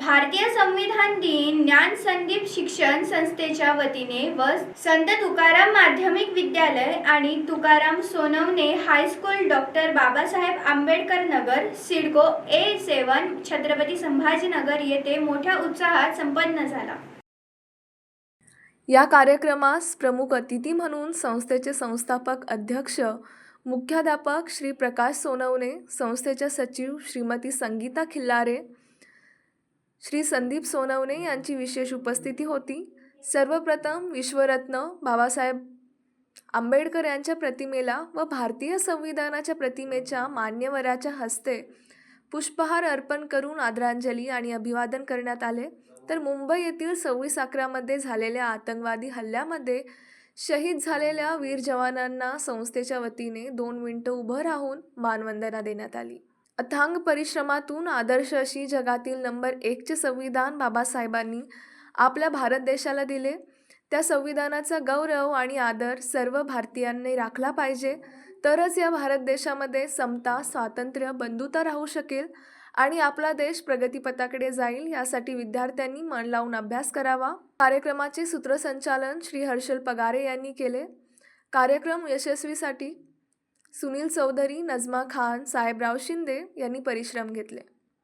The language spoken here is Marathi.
भारतीय संविधान दिन ज्ञान संदीप शिक्षण संस्थेच्या वतीने व संत तुकाराम माध्यमिक विद्यालय आणि Tukaram Sonawane high school doctor Babasaheb Ambedkar Nagar CIDCO A seven Chhatrapati Sambhajinagar येथे मोठ्या उत्साहात संपन्न झाला. या कार्यक्रमास प्रमुख अतिथी म्हणून संस्थेचे संस्थापक अध्यक्ष मुख्याध्यापक श्री प्रकाश सोनवणे संस्थेच्या सचिव श्रीमती संगीता खिल्लारे श्री संदीप सोनवणे यांची विशेष उपस्थिती होती. सर्वप्रथम विश्वरत्न बाबासाहेब आंबेडकर यांच्या प्रतिमेला व भारतीय संविधानाच्या प्रतिमेच्या मान्यवराच्या हस्ते पुष्पहार अर्पण करून आदरांजली आणि अभिवादन करण्यात आले. तर मुंबई येथील सव्वीस अकरामध्ये झालेल्या आतंकवादी हल्ल्यामध्ये शहीद झालेल्या वीर जवानांना संस्थेच्या वतीने दोन मिनिटं उभं राहून मानवंदना देण्यात आली. अथांग परिश्रमातून आदर्श अशी जगातील नंबर एकचे संविधान बाबासाहेबांनी आपल्या भारत देशाला दिले. त्या संविधानाचा गौरव आणि आदर सर्व भारतीयांनी राखला पाहिजे. तरच या भारत देशामध्ये समता स्वातंत्र्य बंधुता राहू शकेल आणि आपला देश प्रगतीपथाकडे जाईल यासाठी विद्यार्थ्यांनी मन लावून अभ्यास करावा. कार्यक्रमाचे सूत्रसंचालन श्री हर्षल पगारे यांनी केले. कार्यक्रम यशस्वीसाठी सुनील चौधरी नजमा खान साहेबराव शिंदे यांनी परिश्रम घेतले.